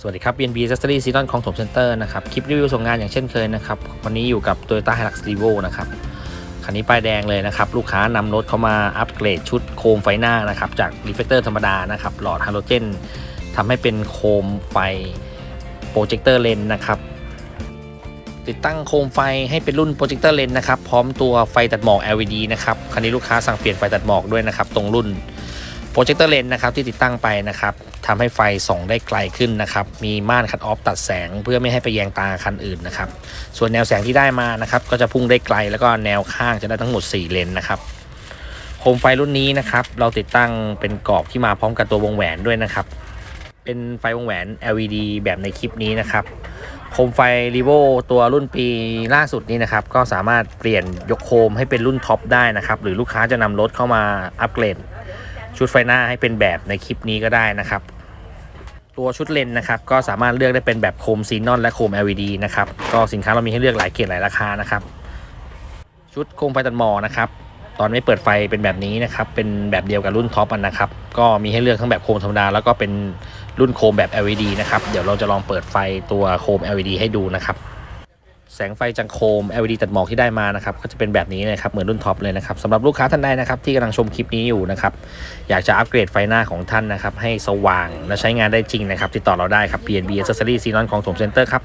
สวัสดีครับ BNB Accessory Season ของถมเซ็นเตอร์นะครับ คลิปรีวิวส่งงานอย่างเช่นเคยนะครับ วันนี้อยู่กับ Toyota Hilux Revo นะครับ คันนี้ป้ายแดงเลยนะครับ ลูกค้านำรถเข้ามาอัปเกรดชุดโคมไฟหน้านะครับ จากรีเฟกเตอร์ธรรมดานะครับ หลอดฮาโลเจนทำให้เป็นโคมไฟโปรเจคเตอร์เลนนะครับ ติดตั้งโคมไฟให้เป็นรุ่นโปรเจคเตอร์เลนนะครับ พร้อมตัวไฟตัดหมอก LED นะครับ คันนี้ลูกค้าสั่งเปลี่ยนไฟตัดหมอกด้วยนะครับ ตรงรุ่น โปรเจคเตอร์เลนนะครับที่ติดตั้งไปนะครับทำให้ไฟส่องได้ไกลขึ้นนะครับมีม่านคัดออฟตัดแสงเพื่อไม่ให้ไปแยงตาคันอื่นนะครับส่วนแนวแสงที่ได้มานะครับก็จะพุ่งได้ไกลแล้วก็แนวข้างจะได้ทั้งหมด 4 เลนนะครับโคมไฟรุ่นนี้นะครับเราติดตั้งเป็นกรอบที่มาพร้อมกับตัววงแหวนด้วยนะครับเป็นไฟวงแหวน LED แบบในคลิปนี้นะครับโคมไฟ r ีโวตัวรุ่นปีล่าสุดนี้นะครับก็สามารถเปลี่ยนยกโคมให้เป็นรุ่นท็อปได้นะครับหรือลูกค้าจะนำรถเข้ามาอัปเกรด ชุดไฟหน้าให้เป็นแบบในคลิปนี้ก็ได้นะครับ ตัวชุดเลนนะครับก็สามารถเลือกได้เป็นแบบโคมซีนอนและโคม LED นะครับก็สินค้าเรามีให้เลือกหลายเกรดหลายราคานะครับ ชุดโคมไฟตัดหมอนะครับตอนไม่เปิดไฟเป็นแบบนี้นะครับ เป็นแบบเดียวกับรุ่นท็อปอันนะครับ ก็มีให้เลือกทั้งแบบโคมธรรมดา แล้วก็เป็นรุ่นโคมแบบ LED นะครับ เดี๋ยวเราจะลองเปิดไฟตัวโคม LED ให้ดูนะครับ แสงไฟจังโคม LED ตัดหมอกที่ได้มานะครับก็จะเป็นแบบนี้นะครับเหมือนรุ่นท็อปเลยนะครับสำหรับลูกค้าท่านใดนะครับที่กำลังชมคลิปนี้อยู่นะครับอยากจะอัปเกรดไฟหน้าของท่านนะครับให้สว่างและใช้งานได้จริงนะครับติดต่อเราได้ครับ PNB Accessory Xenon ของสมเซ็นเตอร์ครับ